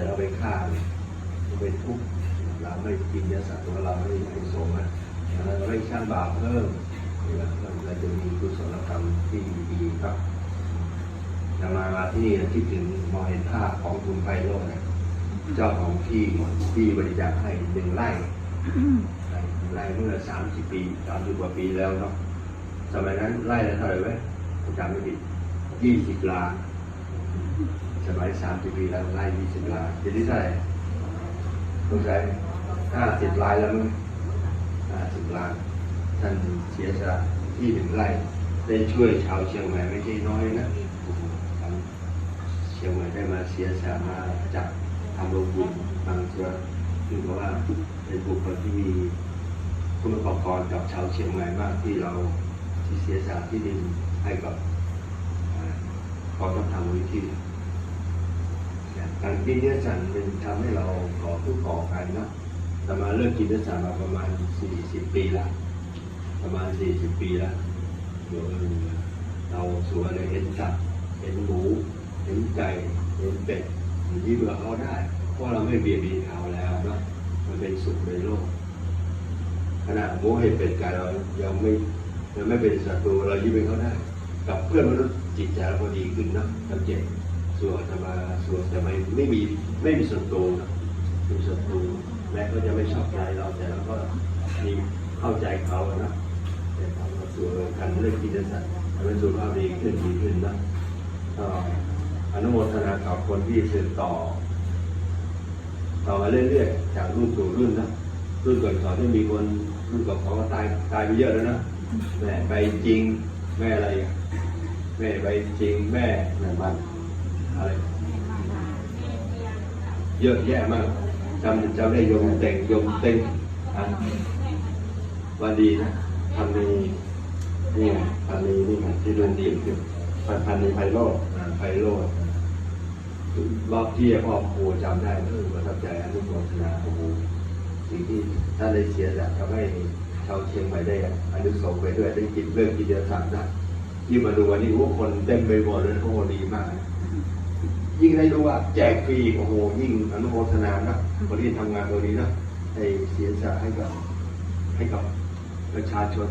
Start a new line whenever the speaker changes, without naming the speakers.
แต่เราไปฆ่าเนี่ยเราไปทุบเราไม่กินเนื้อสัตว์ของเราไม่ไม่สงนะเราไม่สร้างบาปเพิ่มเนี่ยเราจะมีกุศลธรรมที่ดีครับนำมามาที่นี่คิดถึงมองเห็นภาพของคุณไพโรจน์เจ้าของที่ที่บริจาคให้หนึ่งไร่ไร่เมื่อสามสิบปีสามสิบกว่าปีแล้วเนาะสมัยนั้นไร่ละเท่าไหร่ไหมผมจำไม่ผิดยี่สิบล้าน สมัยสามสิบปีแล้วไล่ยี่สิบลานเดี๋ยวนี้เท่าไหร่สงสัยห้าสิบล้านแล้วมั้งห้าสิบลานท่านเสียสละที่หนึ่งไร่ได้ช่วยชาวเชียงใหม่ไม่ใช่น้อยนะเชียงใหม่ได้มาเสียสละมาจากทำโรงบุญบางส่วนคือเพราะว่าเป็นบุคคลที่มีคุณประกอบกับชาวเชียงใหม่มากที่เราที่เสียสละที่ดินให้กับกองทัพทางมูลนิธิ การกินเนื้อสัตว์เป็นทำให้เราก่อผู้ก่อกันนะแต่มาเริ่มกินเนื้อสัตว์มาประมาณ 40 ปีละประมาณ 40 ปีละเดี๋ยวเราสวนเลยเห็นสัตว์เห็นหมูเห็นไก่เห็นเป็ดยิ้มกับเขาได้ เพราะเราไม่เบียดเบียนเขาแล้วนะมันเป็นสุขในโลกขณะหมูเห็ดเป็ดไก่เรายังไม่ยังไม่เป็นศัตรูเรายิ้มให้เขาได้ กับเพื่อนมนุษย์จิตใจเราก็ดีขึ้นนะสังเกต ส่วนจะมาส่วนจะไม่ไม่มีไม่มีศัตรูนะไม่มีศัตรูแม้ก็จะไม่ชอบใจเราแต่เราก็มีเข้าใจเขานะแต่เราก็ส่วนกันเรื่องกิจสัตว์ทำให้สุขภาพดีขึ้นดีขึ้นนะก็อนุโมทนากับคนที่สืบต่อ ต่อมาเรื่อยๆจากรุ่นสู่รุ่นนะรุ่นก่อนๆที่มีคนรุ่นก่อนเขาก็ตายตายไปเยอะแล้วนะแม่ไปจริงแม่อะไรแม่ไปจริงแม่แม่มัน อะไร เยอะแยะมากจำจำได้ยมแต่งยมเต็งอะวันดีนะพันนีนี่ไงพันนีนี่ไงที่ดวงดีคือพันนีไพโรจน์อ่ไพโรจน์รอบที่พ่อครูจำได้เออประทับใจอนุโมทนาโอ้โหสิ่งที่ท่านได้เสียสละทำให้ชาวเชียงใหม่ได้อนุสงไปด้วยได้กินเรื่องกินเดือดสามนะที่มาดูวันนี้โอ้คนเต็มไปหมดเลยโอ้ดีมาก ยิ่งได้รู้ว่าแจกฟรีโอ้โหยิ่งอนุโมทนานะคนที่ทำงานตรงนี้นะให้เสียสละให้กับให้กับประชาชน